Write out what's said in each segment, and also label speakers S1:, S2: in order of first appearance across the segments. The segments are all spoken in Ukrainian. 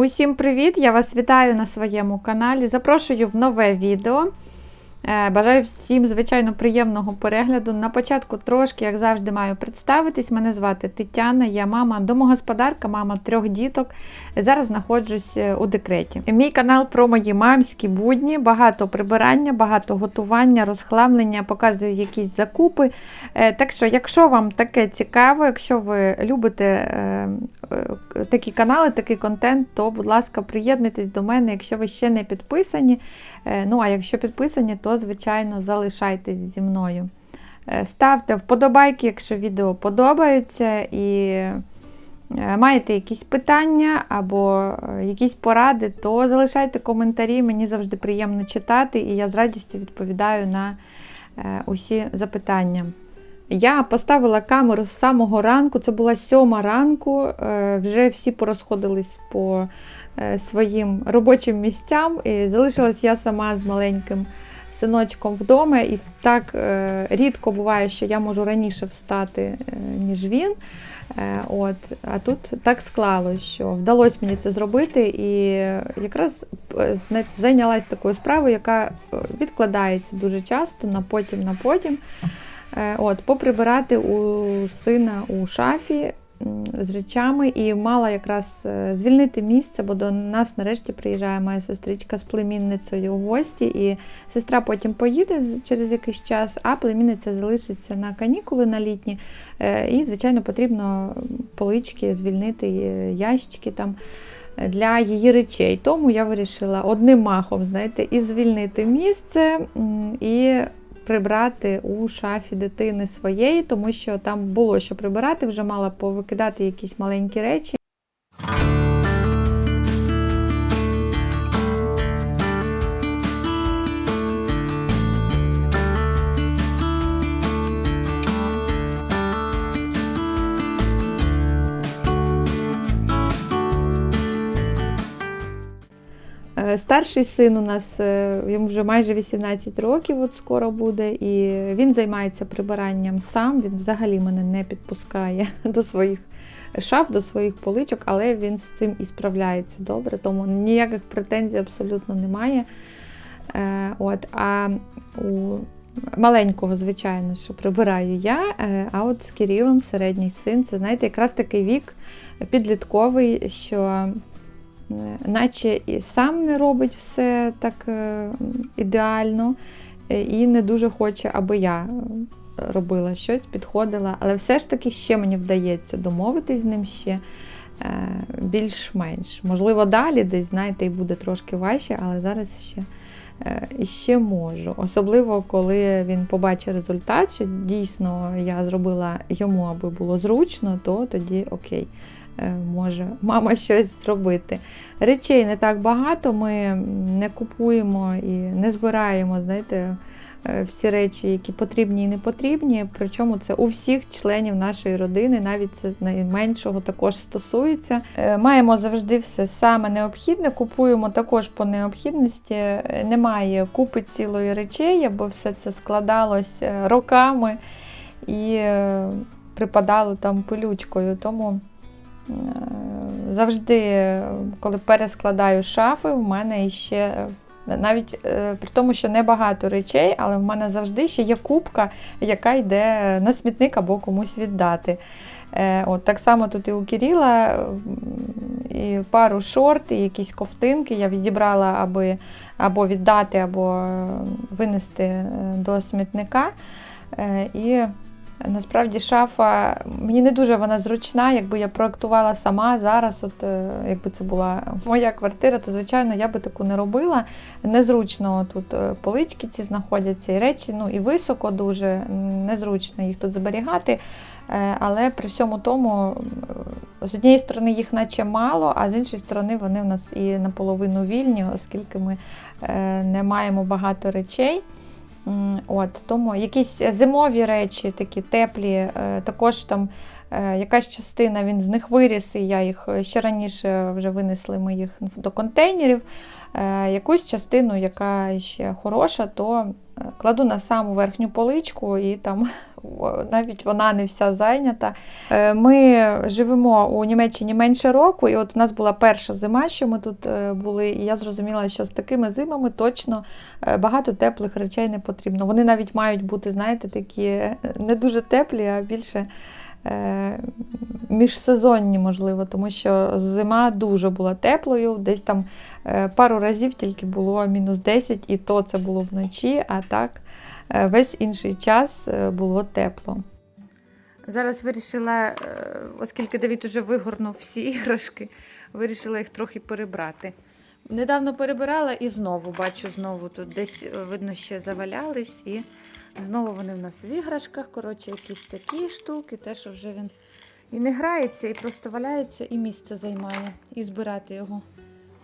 S1: Усім привіт! Я вас вітаю на своєму каналі. Запрошую в нове відео. Е, Бажаю всім, звичайно, приємного перегляду. На початку трошки, як завжди, маю представитись. Мене звати Тетяна, я мама домогосподарка, мама трьох діток. Зараз знаходжусь е, у декреті. Мій канал про мої мамські будні, багато прибирання, багато готування, розхламлення, показую якісь закупи. Е, Так що, якщо вам таке цікаво, якщо ви любите такі канали, такий контент, то, будь ласка, приєднуйтесь до мене, якщо ви ще не підписані. Ну, а якщо підписані, то, звичайно, залишайтесь зі мною. Е, Ставте вподобайки, якщо відео подобаються, і е, маєте якісь питання або е, якісь поради, то залишайте коментарі. Мені завжди приємно читати, і я з радістю відповідаю на усі запитання. Я поставила камеру з самого ранку, це була сьома ранку, вже всі порозходились по своїм робочим місцям, і залишилась я сама з маленьким синочком вдома. І так е, рідко буває, що я можу раніше встати, е, ніж він. Е, От, а тут так склалось, що вдалося мені це зробити, і якраз е, знаєте, зайнялась такою справою, яка е, відкладається дуже часто на потім, на потім. Е, От, поприбирати у сина у шафі з речами і мала якраз е, звільнити місце, бо до нас нарешті приїжджає моя сестричка з племінницею у гості, і сестра потім поїде через якийсь час, а племінниця залишиться на канікули на літні. Е, І, звичайно, потрібно полички звільнити, е, ящики там. Для її речей. Тому я вирішила одним махом, знаєте, і звільнити місце, і прибрати у шафі дитини своєї, тому що там було що прибирати, вже мала повикидати якісь маленькі речі. Старший син у нас е, йому вже майже 18 років, от скоро буде, і він займається прибиранням сам. Він взагалі мене не підпускає до своїх шаф, до своїх поличок, але він з цим і справляється добре, тому ніяких претензій абсолютно немає. Е, От, а у маленького, звичайно, що прибираю я, е, а от з Кирилом, середній син, це знаєте, якраз такий вік підлітковий, що наче і сам не робить все так е, ідеально, е, і не дуже хоче, аби я е, робила щось, підходила. Але все ж таки ще мені вдається домовитись з ним ще більш-менш. Можливо, далі десь, знаєте, і буде трошки важче, але зараз ще. ще можу. Особливо, коли він побачить результат, що дійсно я зробила йому, аби було зручно, то тоді окей, може мама щось зробити. Речей не так багато, ми не купуємо і не збираємо, знаєте, е, всі речі, які потрібні і не потрібні. Причому це у всіх членів нашої родини, навіть це найменшого також стосується. Е, Маємо завжди все саме необхідне, купуємо також по необхідності. Е, Немає купи цілої речей, аби все це складалось е, роками і е, припадало там пилючкою. Тому Е, Завжди, е, коли перескладаю шафи, в мене ще е, навіть е, при тому, що небагато речей, але в мене завжди ще є кубка, яка йде на смітник або комусь віддати. От Так само тут і у Кирила і пару шорт, і якісь ковтинки я відібрала, аби або віддати, або винести до смітника. І Насправді шафа мені не дуже вона зручна. Якби я проектувала сама зараз, от е, якби це була моя квартира, то звичайно я би таку не робила. Незручно тут е, полички ці знаходяться і речі, ну і високо дуже незручно їх тут зберігати. Е, Але при всьому тому, з однієї сторони, їх наче мало, а з іншої сторони, вони в нас і наполовину вільні, оскільки ми не маємо багато речей. От, тому якісь зимові речі, такі теплі, е, також там е, якась частина він з них виріс, і я їх е, ще раніше вже винесли ми їх до контейнерів. Якусь частину, яка ще хороша, то Кладу на саму верхню поличку, і там навіть вона не вся зайнята. Е, Ми живемо у Німеччині менше року, і от у нас була перша зима, що ми тут е, були, і я зрозуміла, що з такими зимами точно е, багато теплих речей не потрібно. Вони навіть мають бути, знаєте, такі не дуже теплі, а більше. Е, Міжсезонні, можливо, тому що зима дуже була теплою, десь там е, пару разів тільки було мінус 10, і то це було вночі, а так е, весь інший час було тепло. Зараз вирішила, оскільки Давід уже вигорнув всі іграшки, вирішила їх трохи перебрати. Недавно перебирала і знову бачу, знову тут десь е, видно ще завалялись, і знову вони в нас в іграшках. Коротше, якісь такі штуки, те, що вже він і не грається, і просто валяється, і місце займає. І збирати його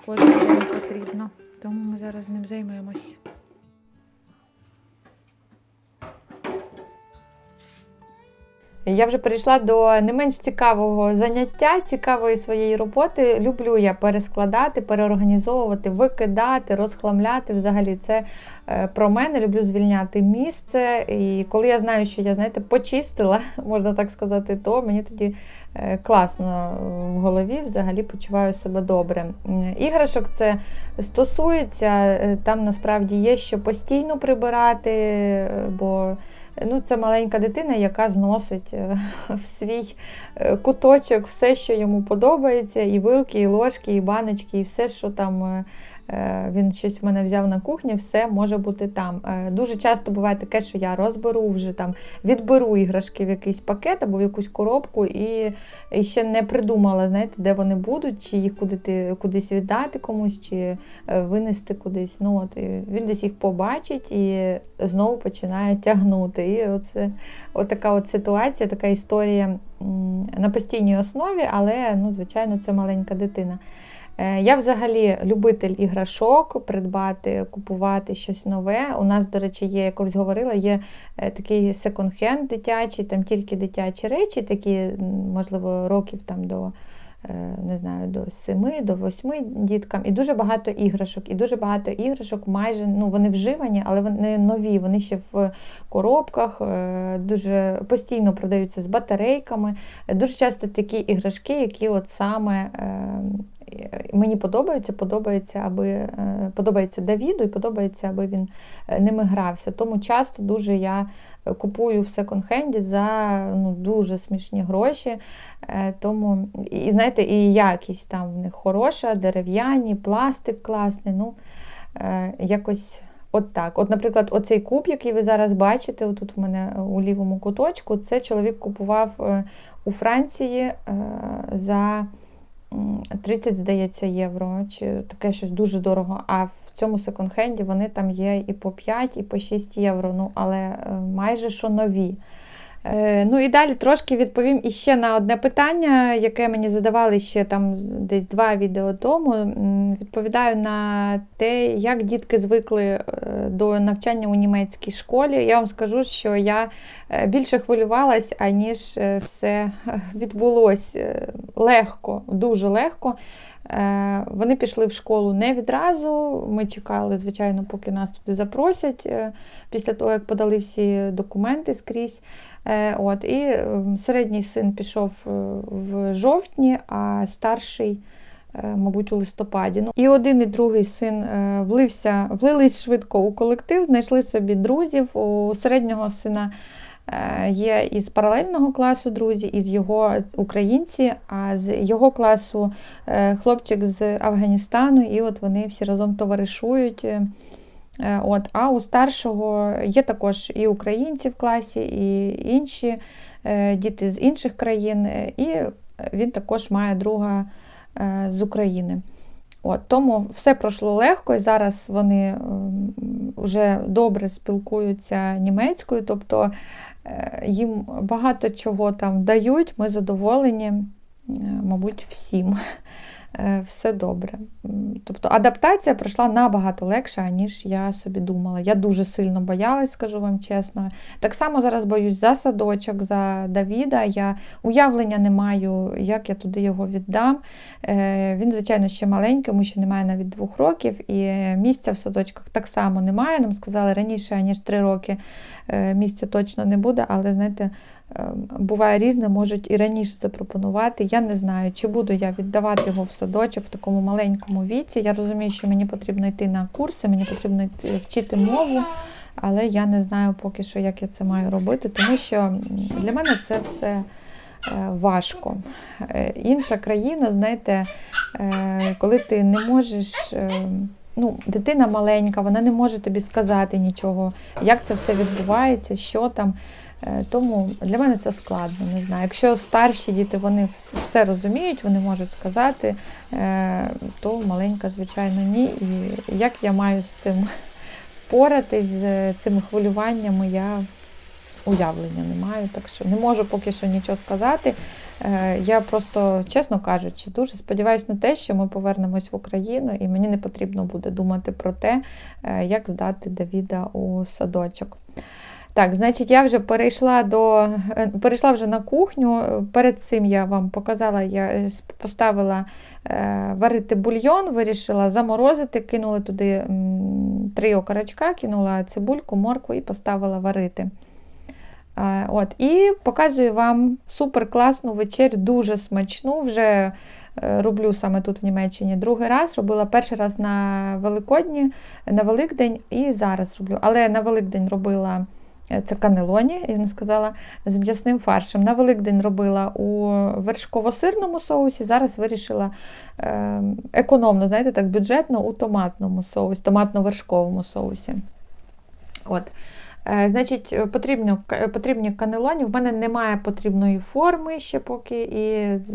S1: кожен день потрібно. Тому ми зараз ним займемось. Я вже перейшла до не менш цікавого заняття, цікавої своєї роботи. Люблю я перескладати, переорганізовувати, викидати, розхламляти. Взагалі, це е, про мене. Люблю звільняти місце. І коли я знаю, що я знаєте, почистила, можна так сказати, то мені тоді е, класно в голові, взагалі почуваю себе добре. Іграшок це стосується, е, там насправді є що постійно прибирати, е, бо Ну, це маленька дитина, яка зносить е, в свій е, куточок все, що йому подобається, і вилки, і ложки, і баночки, і все, що там е, він щось в мене взяв на кухні, все може бути там. Е, Дуже часто буває таке, що я розберу вже там, відберу іграшки в якийсь пакет або в якусь коробку, і, і ще не придумала, знаєте, де вони будуть, чи їх куди, кудись віддати комусь, чи е, винести кудись. Ну, от, і він десь їх побачить і знову починає тягнути. І оце от така от ситуація, така історія на постійній основі, але, ну, звичайно, це маленька дитина. Е, Я взагалі любитель іграшок, придбати, купувати щось нове. У нас, до речі, є, я колись говорила, є е, такий секонд-хенд дитячий, там тільки дитячі речі, такі, можливо, років там до. е, Не знаю, до 7, до 8 діткам, і дуже багато іграшок. І дуже багато іграшок, майже ну вони вживані, але вони нові. Вони ще в коробках, дуже постійно продаються з батарейками. Дуже часто такі іграшки, які от саме е, мені подобаються, подобається, аби е, подобається Давіду і подобається, аби він е, ними грався. Тому часто дуже я е, купую в секонд-хенді за ну, дуже смішні гроші. Тому, і знаєте, і якість там в них хороша, дерев'яні, пластик класний. Ну, якось. От так. От, наприклад, оцей куб, який ви зараз бачите, тут в мене у лівому куточку, це чоловік купував у Франції за 30, здається, євро, чи таке щось дуже дорого. А в цьому секонд-хенді вони там є і по 5, і по 6 євро, ну, але е, майже що нові. Е, Ну і далі трошки відповім іще на одне питання, яке мені задавали ще там десь два відео тому. Відповідаю на те, як дітки звикли е, до навчання у німецькій школі. Я вам скажу, що я е, більше хвилювалась, аніж все відбулось легко, дуже легко. Е, Вони пішли в школу не відразу. Ми чекали, звичайно, поки нас туди запросять, е, після того, як подали всі документи скрізь. Е, От, і середній син пішов в жовтні, а старший, мабуть, у листопаді. Ну, і один, і другий син влився, влились швидко у колектив, знайшли собі друзів. У середнього сина є із паралельного класу друзі, із його українці, а з його класу е, хлопчик з Афганістану, і от вони всі разом товаришують. Е, Е, От, а у старшого є також і українці в класі, і інші е, діти з інших країн, е, і він також має друга е, з України. От, тому все пройшло легко, і зараз вони вже добре спілкуються німецькою, тобто е, їм багато чого там дають, ми задоволені, е, мабуть, всім. Е, все добре. Тобто адаптація пройшла набагато легше, ніж я собі думала. Я дуже сильно боялась, скажу вам чесно. Так само зараз боюсь за садочок, за Давіда. Я уявлення не маю, як я туди його віддам. Е, Він, звичайно, ще маленький, йому ще немає навіть двох років, і місця в садочках так само немає. Нам сказали раніше, ніж три роки е, місця точно не буде, але знаєте. Е, Буває різне, можуть і раніше запропонувати. Я не знаю, чи буду я віддавати його в садочок в такому маленькому віці. Я розумію, що мені потрібно йти на курси, мені потрібно йти вчити мову, але я не знаю поки що, як я це маю робити, тому що для мене це все е, важко. Е, Інша країна, знаєте, е, коли ти не можеш. е, Ну, дитина маленька, вона не може тобі сказати нічого, як це все відбувається, що там. Е, Тому для мене це складно, не знаю. Якщо старші діти вони все розуміють, вони можуть сказати, е, то маленька, звичайно, ні. І як я маю з цим впоратись, з цими хвилюваннями, я уявлення не маю, так що не можу поки що нічого сказати. Е, Я просто, чесно кажучи, дуже сподіваюся на те, що ми повернемось в Україну, і мені не потрібно буде думати про те, як здати Давіда у садочок. Так, значить, я вже перейшла до е, перейшла вже на кухню. Перед цим я вам показала, я е, поставила е, варити бульйон, вирішила заморозити, кинула туди три окорочка, кинула цибульку, морку і поставила варити. От, і показую вам супер класну вечерю, дуже смачну. Вже роблю саме тут в Німеччині другий раз. Робила перший раз на Великодні, на Великдень і зараз роблю. Але на Великдень робила це канелоні, я не сказала, з м'ясним фаршем. На Великдень робила у вершково-сирному соусі. Зараз вирішила е, економно, знаєте, так, бюджетно у томатному соусі, томатно-вершковому соусі. От. Е, Значить, е, потрібно, потрібні канелоні. В мене немає потрібної форми ще поки, і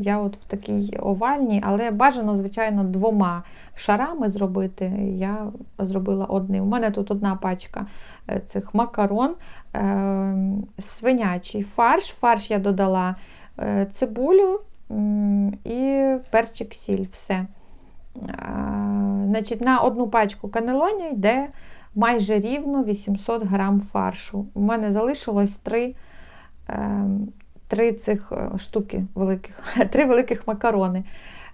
S1: я от в такій овальній, але бажано, звичайно, двома шарами зробити. Я зробила одним. У мене тут одна пачка е, цих макарон, е, свинячий фарш. Фарш я додала е, цибулю і перчик сіль. Все. Значить, на одну пачку канелоні йде майже рівно 800 грам фаршу. У мене залишилось три, е, три цих е, штуки великих, три великих макарони.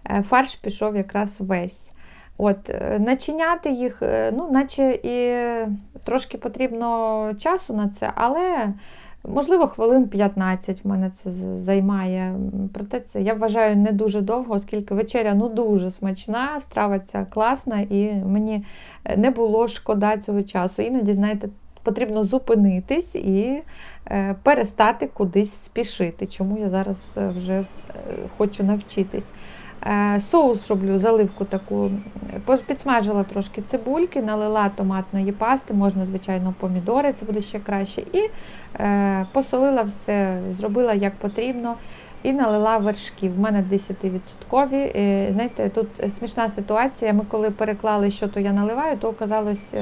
S1: Е, Фарш пішов якраз весь. От, начиняти їх, ну, наче і трошки потрібно часу на це, але можливо хвилин 15 в мене це займає. Проте це я вважаю не дуже довго, оскільки вечеря ну дуже смачна, страва ця класна, і мені е, не було шкода цього часу. Іноді, знаєте, потрібно зупинитись і е, перестати кудись спішити, чому я зараз е, вже хочу навчитись. Е, Соус роблю, заливку таку. Підсмажила трошки цибульки, налила томатної пасти, можна, звичайно, помідори, це буде ще краще. І е, посолила все, зробила як потрібно. І налила вершки. В мене 10%. Е, Знаєте, тут смішна ситуація. Ми коли переклали, що то я наливаю, то оказалось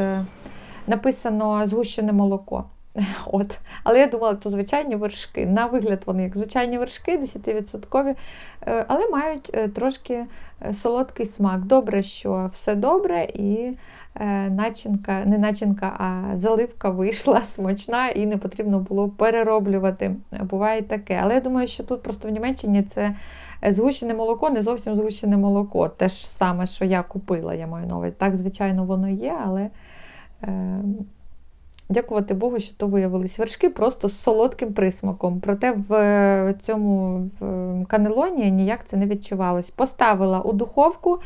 S1: написано згущене молоко. От. Але я думала, то звичайні вершки. На вигляд вони як звичайні вершки, 10%, е, але мають е, трошки е, солодкий смак. Добре, що все добре, і начинка, не начинка, а заливка вийшла смачна і не потрібно було перероблювати. Буває таке. Але я думаю, що тут просто в Німеччині це згущене молоко, не зовсім згущене молоко. Те ж саме, що я купила, я маю на увазі. Так, звичайно, воно є, але. Е, Дякувати Богу, що то виявились вершки просто з солодким присмаком. Проте в цьому в канелоні ніяк це не відчувалось. Поставила у духовку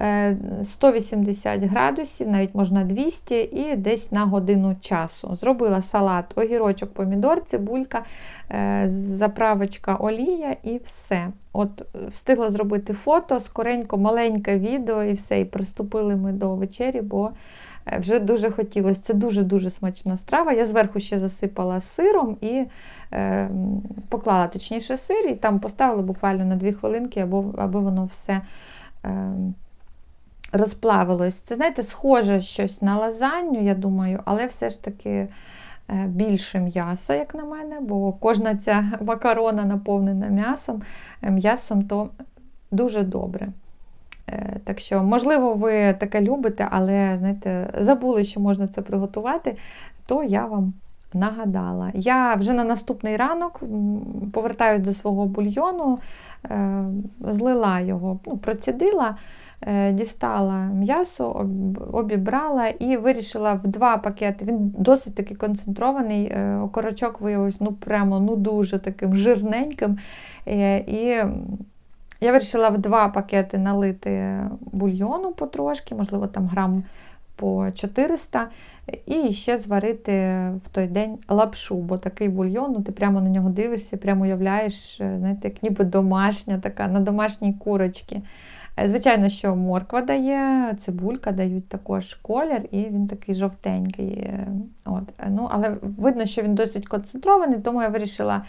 S1: е, 180 градусів, навіть можна 200, і десь на годину часу. Зробила салат, огірочок, помідор, цибулька, е, заправочка олія і все. От е, Встигла зробити фото, скоренько, маленьке відео і все. І приступили ми до вечері, бо Е, Вже дуже хотілося. Це дуже-дуже смачна страва. Я зверху ще засипала сиром і е, поклала точніше сир, і там поставила буквально на 2 хвилинки, аби, аби воно все е, розплавилось. Це, знаєте, схоже щось на лазанню, я думаю, але все ж таки е, більше м'яса, як на мене, бо кожна ця макарона наповнена м'ясом, е, м'ясом то дуже добре. Е, Так що, можливо, ви таке любите, але знаєте, забули, що можна це приготувати, то я вам нагадала. Я вже на наступний ранок м, повертаюсь до свого бульйону, е, злила його, ну, процідила, е, дістала м'ясо, обібрала і вирішила в два пакети. Він досить таки концентрований. Окорочок виявився ну, прямо ну, дуже таким жирненьким. І я вирішила в два пакети налити бульйону потрошки, можливо, там грам по 400, і ще зварити в той день лапшу, бо такий бульйон, ну, ти прямо на нього дивишся, прямо уявляєш, е, знаєте, як ніби домашня така, на домашній курочці. Е, Звичайно, що морква дає, цибулька дають також колір, і він такий жовтенький. е, От. Ну, але видно, що він досить концентрований, тому я вирішила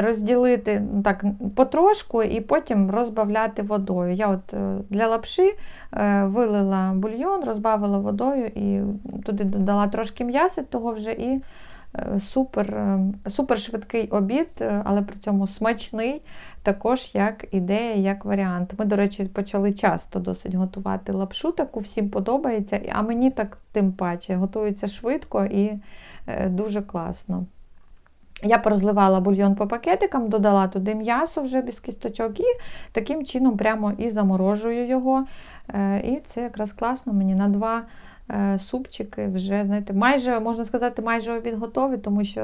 S1: розділити ну, так, потрошку і потім розбавляти водою. Я от е, для лапши е, вилила бульйон, розбавила водою і туди додала трошки м'яса того вже і е, супер, е, супер швидкий обід, е, але при цьому смачний, також як ідея, як варіант. Ми, до речі, почали часто досить готувати лапшу, таку всім подобається, а мені так тим паче. Готується швидко і е, дуже класно. Я порозливала бульйон по пакетикам, додала туди м'ясо вже без кісточок і таким чином прямо і заморожую його. Е, І це якраз класно мені на два е, супчики вже, знаєте, майже, можна сказати, майже обід готовий, тому що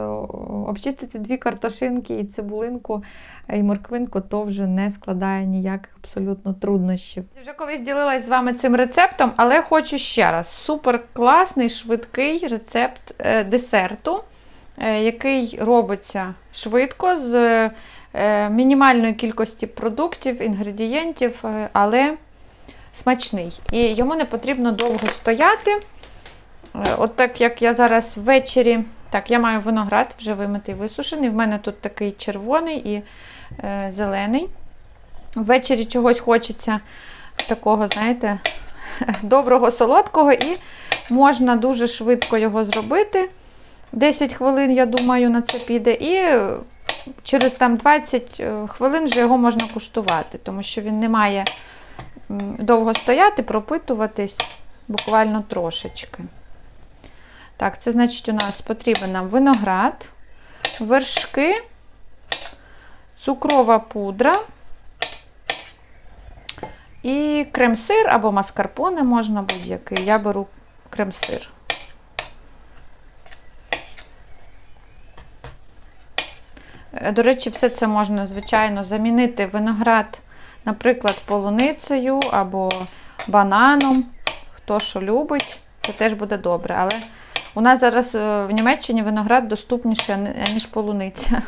S1: обчистити дві картошинки і цибулинку і морквинку то вже не складає ніяких абсолютно труднощів. Вже колись ділилась з вами цим рецептом, але хочу ще раз. Супер класний, швидкий рецепт е, десерту е, який робиться швидко з е, мінімальної кількості продуктів, інгредієнтів, е, але смачний. І йому не потрібно довго стояти. Е, От так як я зараз ввечері, так, я маю виноград вже вимитий, висушений. В мене тут такий червоний і е, зелений. Ввечері чогось хочеться такого, знаєте, доброго солодкого, і можна дуже швидко його зробити. 10 хвилин, я думаю, на це піде. І через там 20 хвилин вже його можна куштувати, тому що він не має довго стояти, пропитуватись буквально трошечки. Так, це значить, у нас потрібен нам виноград, вершки, цукрова пудра і крем-сир або маскарпоне можна будь-який. Я беру крем-сир. До речі, все це можна, звичайно, замінити виноград, наприклад, полуницею або бананом. Хто що любить, це теж буде добре. Але у нас зараз е, в Німеччині виноград доступніше, ніж полуниця.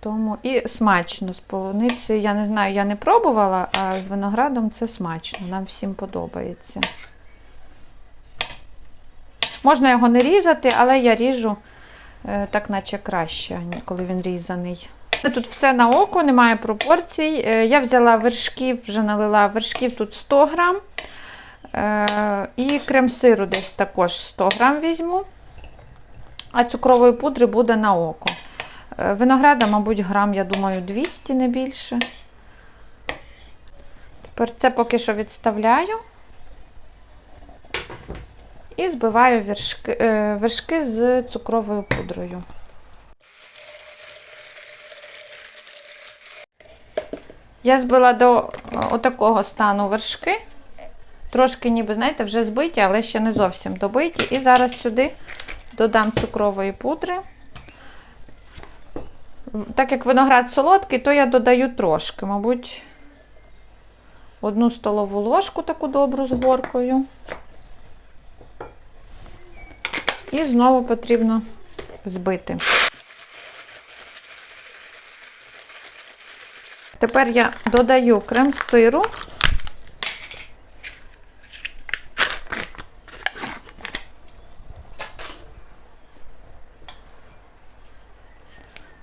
S1: Тому і смачно з полуницею. Я не знаю, я не пробувала, а з виноградом це смачно. Нам всім подобається. Можна його не різати, але я ріжу е, так, наче краще, коли він різаний. Тут все на око, немає пропорцій. Е, Я взяла вершків, вже налила вершків тут 100 грам. Е, І крем-сиру десь також 100 грам візьму. А цукрової пудри буде на око. Винограда, мабуть, грам, я думаю, 200 не більше. Тепер це поки що відставляю. І збиваю вершки, е, вершки з цукровою пудрою. Я збила до е, отакого стану вершки. Трошки, ніби, знаєте, вже збиті, але ще не зовсім добиті. І зараз сюди додам цукрової пудри. Так як виноград солодкий, то я додаю трошки, мабуть, одну столову ложку таку добру з горкою. І знову потрібно збити. Тепер я додаю крем сиру.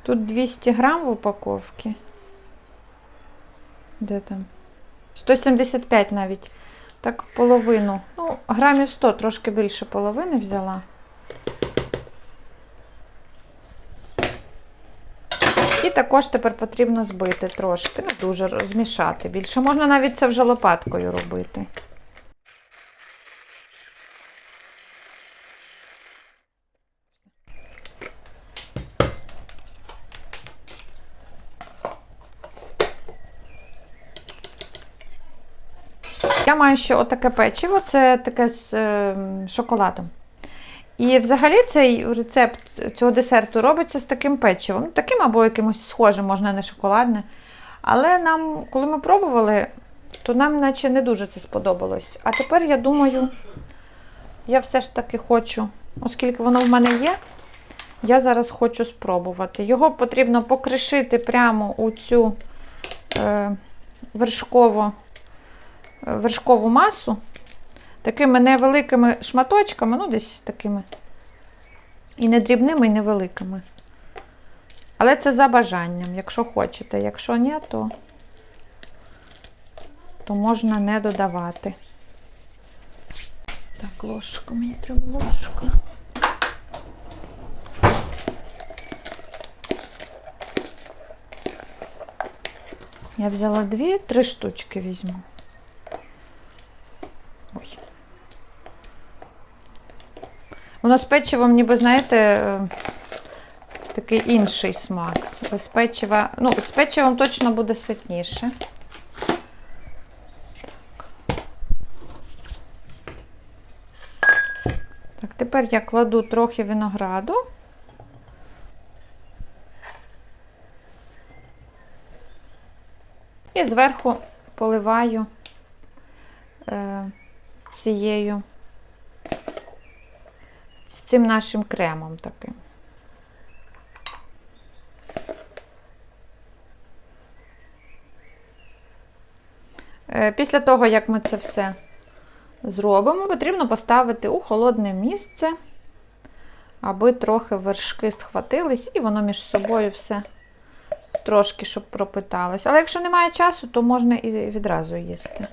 S1: Тут 200 грам в упаковці. Де там? 175 навіть. Так, половину. Ну, грамів 100, трошки більше половини взяла. Також тепер потрібно збити трошки, не дуже розмішати більше. Можна навіть це вже лопаткою робити. Я маю ще отаке печиво, це таке з е, шоколадом. І взагалі цей рецепт цього десерту робиться з таким печивом. Таким або якимось схожим, можна не шоколадне. Але нам, коли ми пробували, то нам наче не дуже це сподобалось. А тепер я думаю, я все ж таки хочу, оскільки воно в мене є, я зараз хочу спробувати. Його потрібно покришити прямо у цю е, вершкову, вершкову масу такими невеликими шматочками, ну десь такими. І не дрібними, і невеликими. Але це за бажанням, якщо хочете. Якщо ні, то, то можна не додавати. Так, ложка, мені треба ложка. Я взяла дві, три штучки візьму. Воно з печивом, ніби, знаєте, е, такий інший смак. Без печива, ну, з печивом точно буде ситніше. Так, тепер я кладу трохи винограду. І зверху поливаю е, цією з цим нашим кремом таким. Е, Після того, як ми це все зробимо, потрібно поставити у холодне місце, аби трохи вершки схватились, і воно між собою все трошки, щоб пропиталось. Але якщо немає часу, то можна і відразу їсти.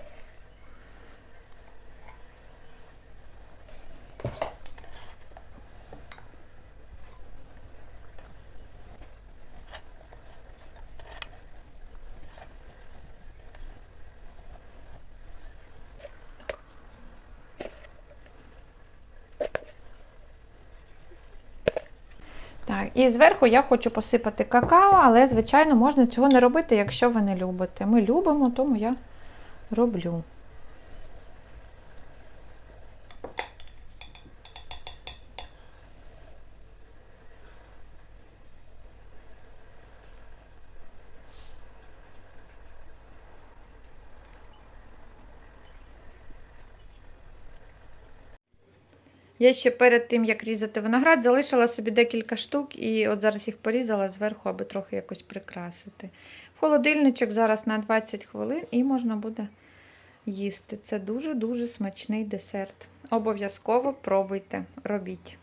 S1: Так, і зверху я хочу посипати какао, але, звичайно, можна цього не робити, якщо ви не любите. Ми любимо, тому я роблю. Я ще перед тим, як різати виноград, залишила собі декілька штук, і от зараз їх порізала зверху, аби трохи якось прикрасити. Холодильничок зараз на 20 хвилин і можна буде їсти. Це дуже-дуже смачний десерт. Обов'язково пробуйте, робіть.